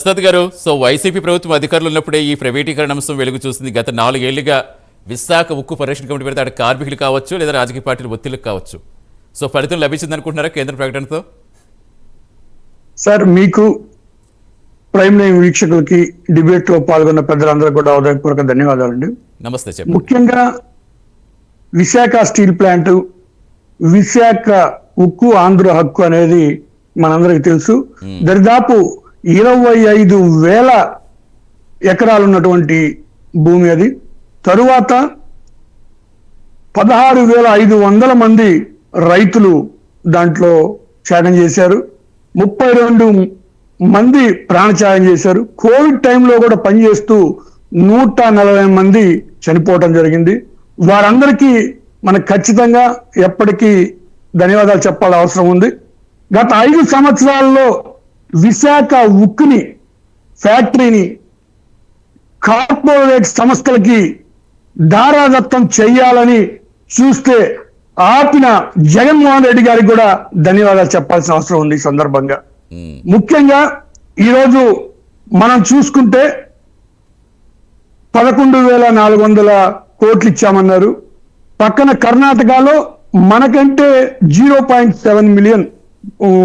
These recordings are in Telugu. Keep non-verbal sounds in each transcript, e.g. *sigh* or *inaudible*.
ప్రసాద్ గారు సో వైసీపీ ప్రభుత్వం అధికారులు ఉన్నప్పుడే ఈ ప్రైవేటీకరణ అంశం వెలుగు చూసింది. గత నాలుగేళ్ళుగా విశాఖ ఉక్కు పరిరక్షణ కమిటీ పెడితే అక్కడ కార్మికులు కావచ్చు లేదా రాజకీయ పార్టీల ఒత్తిళ్ళకు కావచ్చు. సో ఫలితం లభించింది అనుకుంటున్నారా కేంద్ర ప్రకటనతో? సార్ మీకు ప్రైమ్ లైన్ వీక్షకులకి డిబేట్లో పాల్గొన్న పెద్దలందరూ కూడా హృదయపూర్వక ధన్యవాదాలండి. నమస్తే చెప్పండి. ముఖ్యంగా విశాఖ స్టీల్ ప్లాంట్ విశాఖ ఉక్కు ఆంధ్ర హక్కు అనేది మనందరికి తెలుసు. దరిదాపు ఇరవై ఐదు వేల ఎకరాలు ఉన్నటువంటి భూమి అది. తరువాత పదహారు వేల ఐదు వందల మంది రైతులు దాంట్లో త్యాగం చేశారు. ముప్పై రెండు మంది ప్రాణత్యాగం చేశారు. కోవిడ్ టైంలో కూడా పనిచేస్తూ నూట నలభై మంది చనిపోవటం జరిగింది. వారందరికీ మనకు ఖచ్చితంగా ఎప్పటికీ ధన్యవాదాలు చెప్పాల్సిన అవసరం ఉంది. గత ఐదు సంవత్సరాల్లో విశాఖ ఉక్కుని ఫ్యాక్టరీని కార్పొరేట్ సంస్థలకి దారాదత్తం చెయ్యాలని చూస్తే ఆపిన జగన్మోహన్ రెడ్డి గారికి కూడా ధన్యవాదాలు చెప్పాల్సిన అవసరం ఉంది ఈ సందర్భంగా. ముఖ్యంగా ఈరోజు మనం చూసుకుంటే పదకొండు వేల నాలుగు వందల కోట్లు ఇచ్చామన్నారు. పక్కన కర్ణాటకలో మనకంటే జీరో పాయింట్ సెవెన్ మిలియన్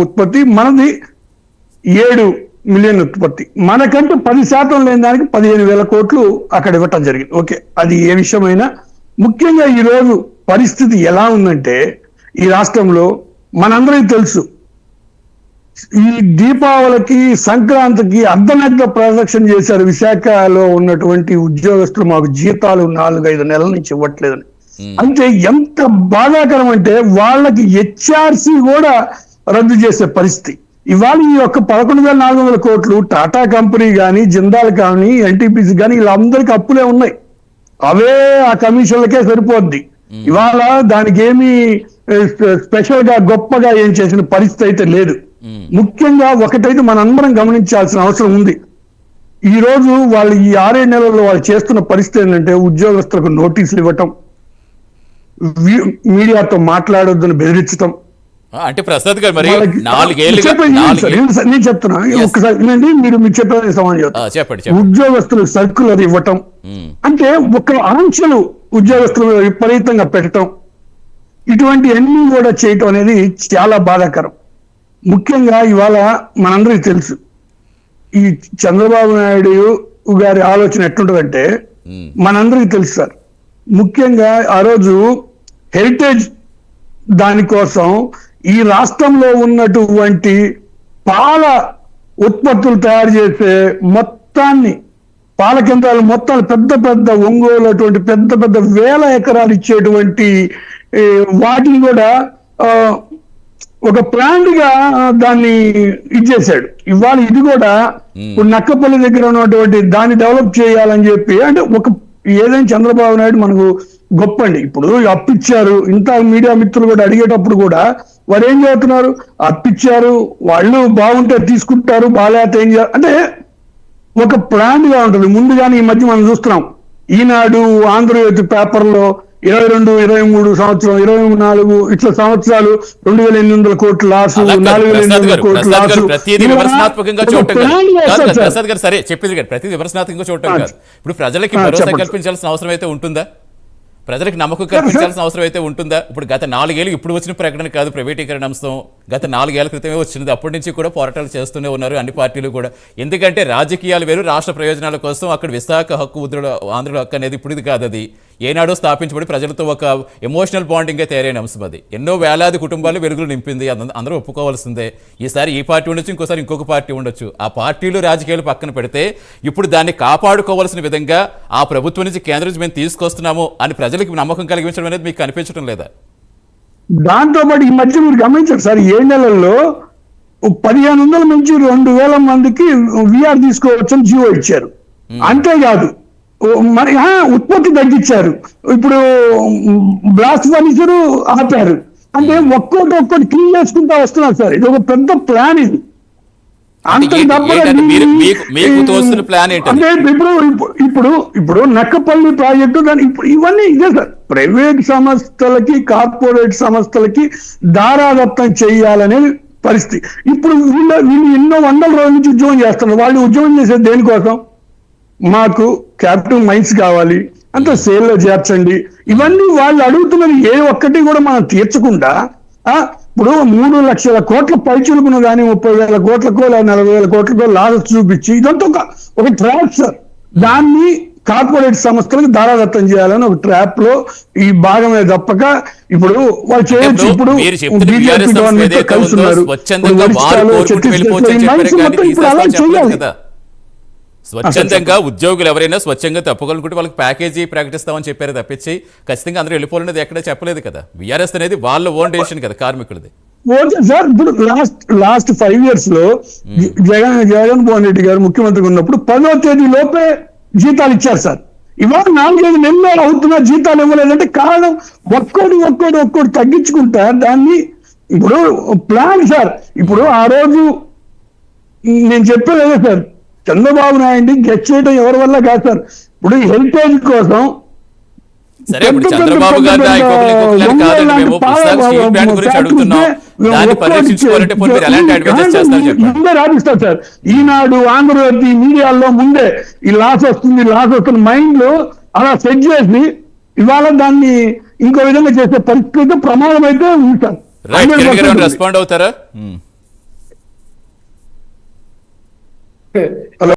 ఉత్పత్తి మనది ఏడు మిలియన్ ఉత్పత్తి. మనకంటే పది శాతం లేని దానికి పదిహేను వేల కోట్లు అక్కడ ఇవ్వటం జరిగింది. ఓకే అది ఏ విషయమైనా. ముఖ్యంగా ఈరోజు పరిస్థితి ఎలా ఉందంటే ఈ రాష్ట్రంలో మనందరికీ తెలుసు ఈ దీపావళికి సంక్రాంతికి అర్ధనగ్న ప్రదక్షిణ చేశారు విశాఖలో ఉన్నటువంటి ఉద్యోగస్తులు. మాకు జీతాలు నాలుగైదు నెలల నుంచి ఇవ్వట్లేదని. అంటే ఎంత బాధాకరం అంటే వాళ్ళకి హెచ్ఆర్సి కూడా రద్దు చేసే పరిస్థితి. ఇవాళ ఈ యొక్క పదకొండు వేల నాలుగు వందల కోట్లు టాటా కంపెనీ కానీ జిందాల్ కానీ ఎన్టీపీసీ కానీ వీళ్ళందరికీ అప్పులే ఉన్నాయి. అవే ఆ కమిషన్లకే సరిపోద్ది. ఇవాళ దానికి ఏమి స్పెషల్గా గొప్పగా ఏం చేసిన పరిస్థితి అయితే లేదు. ముఖ్యంగా ఒకటైతే మనందరం గమనించాల్సిన అవసరం ఉంది. ఈ రోజు వాళ్ళు ఈ ఆరేడు నెలల్లో వాళ్ళు చేస్తున్న పరిస్థితి ఏంటంటే ఉద్యోగస్తులకు నోటీసులు ఇవ్వటం మీడియాతో మాట్లాడొద్దని బెదిరించటం అంటే ప్రసాద్ గారు మరి చెప్పండి, నేను చెప్తున్నా. ఒక్కసారి వినండి మీరు మీరు చెప్పేది చెప్తాను చెప్పండి ఉద్యోగస్తులకు సర్కులర్ ఇవ్వటం. అంటే ఒక ఆంక్షలు ఉద్యోగస్తుల మీద విపరీతంగా పెట్టడం ఇటువంటి అన్ని కూడా చేయటం అనేది చాలా బాధాకరం. ముఖ్యంగా ఇవాళ మనందరికీ తెలుసు. ఈ చంద్రబాబు నాయుడు గారి ఆలోచన ఎట్లుంటుందంటే మనందరికీ తెలుసు సార్. ముఖ్యంగా ఆ రోజు హెరిటేజ్ దానికోసం ఈ రాష్ట్రంలో ఉన్నటువంటి పాల ఉత్పత్తులు తయారు చేసే మొత్తాన్ని పాల కేంద్రాలు మొత్తాలు పెద్ద పెద్ద ఒంగోలు అటువంటి పెద్ద పెద్ద వేల ఎకరాలు ఇచ్చేటువంటి వాటిని కూడా ఒక ప్లాంట్గా దాన్ని ఇచ్చేసాడు ఇవాళ ఇది కూడా ఇప్పుడు నక్కపల్లి దగ్గర ఉన్నటువంటి దాన్ని డెవలప్ చేయాలని చెప్పి అంటే ఒక ఏదైనా చంద్రబాబు నాయుడు మనకు గొప్ప అండి ఇప్పుడు అప్పిచ్చారు. ఇంత మీడియా మిత్రులు కూడా అడిగేటప్పుడు కూడా వారు ఏం చేస్తున్నారు అప్పిచ్చారు. వాళ్ళు బాగుంటే తీసుకుంటారు. బాగాలేకపోతే ఏం చేయాలి? అంటే ఒక ప్లాన్గా ఉంటుంది. ముందుగానే ఈ మధ్య మనం చూస్తున్నాం. ఈనాడు ఆంధ్రజ్యోతి పేపర్లో ఇరవై రెండు ఇరవై మూడు సంవత్సరం ఇరవై నాలుగు ఇట్లా సంవత్సరాలు రెండు వేల ఎనిమిది వందల కోట్ల లాసు నాలుగు వేల ఎనిమిది వందల కోట్ల లాసు. ప్రసాద్ గారు సరే చెప్పింది కాదు. ప్రతిదీ విమర్శనాత్మకంగా చూడటం కాదు. ఇప్పుడు ప్రజలకి భరోసా. కల్పించాల్సిన అవసరం అయితే ఉంటుందా? ప్రజలకు నమ్మకం కల్పించాల్సిన *laughs* అవసరం అయితే ఉంటుందా? ఇప్పుడు గత నాలుగేళ్ళు ఇప్పుడు వచ్చిన ప్రకటన కాదు ప్రైవేటీకరణ అంశం. గత నాలుగేళ్ళ క్రితమే వచ్చినది. అప్పటి నుంచి కూడా పోరాటాలు చేస్తూనే ఉన్నారు అన్ని పార్టీలు కూడా. ఎందుకంటే రాజకీయాలు వేరు రాష్ట్ర ప్రయోజనాల కోసం అక్కడ విశాఖ హక్కు ఉద్రుల ఆంధ్రుల హక్కు అనేది ఇప్పుడు ఇది కాదు అది. ఏనాడో స్థాపించబడి ప్రజలతో ఒక ఎమోషనల్ బాండింగ్ తయారైన అంశం అది. ఎన్నో వేలాది కుటుంబాలు వెలుగులు నింపింది. అంద- అందరూ ఒప్పుకోవాల్సిందే. ఈసారి ఈ పార్టీ ఉండొచ్చు ఇంకోసారి ఇంకొక పార్టీ ఉండొచ్చు. ఆ పార్టీలు రాజకీయాలు పక్కన పెడితే ఇప్పుడు దాన్ని కాపాడుకోవాల్సిన విధంగా ఆ ప్రభుత్వం నుంచి కేంద్రం నుంచి మేము తీసుకొస్తున్నాము అని ప్రజలకు నమ్మకం కలిగించడం అనేది మీకు కనిపించడం లేదా? దాంతో పాటు ఈ మధ్య మీరు గమనించారు సార్ ఏడు నెలల్లో పదిహేను వందల నుంచి రెండు వేల మందికి విఆర్ తీసుకోవచ్చని జియో ఇచ్చారు. అంతేకాదు మరి ఆ, ఉత్పత్తి తగ్గించారు. ఇప్పుడు బ్లాస్ట్ ఫర్నిచర్ ఆపారు. అంటే ఒక్కోటి ఒక్కోటి క్లీన్ చేసుకుంటా వస్తున్నారు సార్. ఇది ఒక పెద్ద ప్లాన్ ఇది? అంటే ఇప్పుడు ఇప్పుడు- ఇప్పుడు నక్కపల్లి ప్రాజెక్టు దాని ఇప్పుడు ఇవన్నీ ఇదే సార్. ప్రైవేట్ సంస్థలకి కార్పొరేట్ సంస్థలకి దారాదత్తం చేయాలనేది పరిస్థితి. ఇప్పుడు వీళ్ళ వీళ్ళు ఎన్నో వందల రోజుల నుంచి ఉద్యోగం చేస్తున్నారు. వాళ్ళు ఉద్యోగం చేసేది దేనికోసం? మాకు క్యాపిటల్ మైన్స్ కావాలి అంత సేల్లో చేర్చండి. ఇవన్నీ వాళ్ళు అడుగుతున్నది ఏ ఒక్కటి కూడా మనం తీర్చకుండా ఇప్పుడు మూడు లక్షల కోట్ల పైచులుకును కానీ ముప్పై వేల కోట్లకో లేదా నలభై వేల కోట్లకో లాభం చూపించి ఇదంతా ఒక ఒక ట్రాప్ సార్. దాన్ని కార్పొరేట్ సంస్థలకు దారాదత్తం చేయాలని ఒక ట్రాప్లో ఈ భాగమే తప్పక ఇప్పుడు వాళ్ళు చేయొచ్చు. ఇప్పుడు బీజేపీ గవర్నమెంట్ ఏదైతే కలిసి ఉందో ఉన్నారు స్వచ్ఛందంగా ఇప్పుడు వారు ఒడిశాలో, కోరుకుంటూ వెళ్ళిపోవచ్చు అని ఛత్తీస్గఢ్లో చెప్పారు ఈ కానీ మైన్స్ మొత్తం ఇప్పుడు అలా చేయాలి. స్వచ్ఛందంగా ఉద్యోగులు ఎవరైనా స్వచ్ఛంగా తప్పుకోవాలనుకుంటే వాళ్ళకి ప్యాకేజీ ప్రకటిస్తామని చెప్పారు తప్పించి ఖచ్చితంగా అందరూ వెళ్ళిపోవాలనేది ఎక్కడ చెప్పలేదు కదా. బీఆర్ఎస్ అనేది వాళ్ళ ఓన్ డెసిషన్ కదా కార్మికులది. సార్ ఇప్పుడు లాస్ట్ లాస్ట్ ఫైవ్ ఇయర్స్లో జగన్ జగన్మోహన్ రెడ్డి గారు ముఖ్యమంత్రిగా ఉన్నప్పుడు పదో తేదీ లోపే జీతాలు ఇచ్చారు సార్. ఇవాళ నాలుగైదు నెలలు అవుతున్నా జీతాలు ఇవ్వలేదంటే కారణం ఒక్కోటి ఒక్కోటి ఒక్కోటి తగ్గించుకుంటా దాన్ని ఇప్పుడు ప్లాన్ సార్. ఇప్పుడు ఆ రోజు నేను చెప్పేది అదే సార్. చంద్రబాబు నాయుడిని గెస్ట్ చేయడం ఎవరి వల్ల కాదు సార్. ఇప్పుడు హెల్తేజ్ కోసం సరే ఇప్పుడు పెద్ద చంద్రబాబు పెద్ద గారి పెద్ద నాయకులు ఇంకొకరు కాదని ఒంగోలు మేము లాంటి పుస్తకాలు పాల- స్టీల్ ప్లాంట్ గురించి ఫ్యాక్టరీస్ అడుగుతున్నాం. మేము దాన్ని ఒక్కటి పరీక్షించుకోవాలంటే పోనీ మీరు ఎలాంటి అడ్వైజెస్ చేస్తారు చెప్పండి. ముందే రాపిస్తారు సార్. ఈనాడు ఆంధ్రజ్యోతి మీడియాలో ముందే ఈ లాస్ వస్తుంది లాస్ వస్తుంది మైండ్లో అలా సెట్ చేసి ఇవాళ దాన్ని ఇంకో విధంగా చేసే పరిస్థితి ప్రమాదం అయితే ఉంది సార్. రైట్ 100% కిరణ్ గారు ఉంది. రెస్పాండ్ అవుతారా? Hello.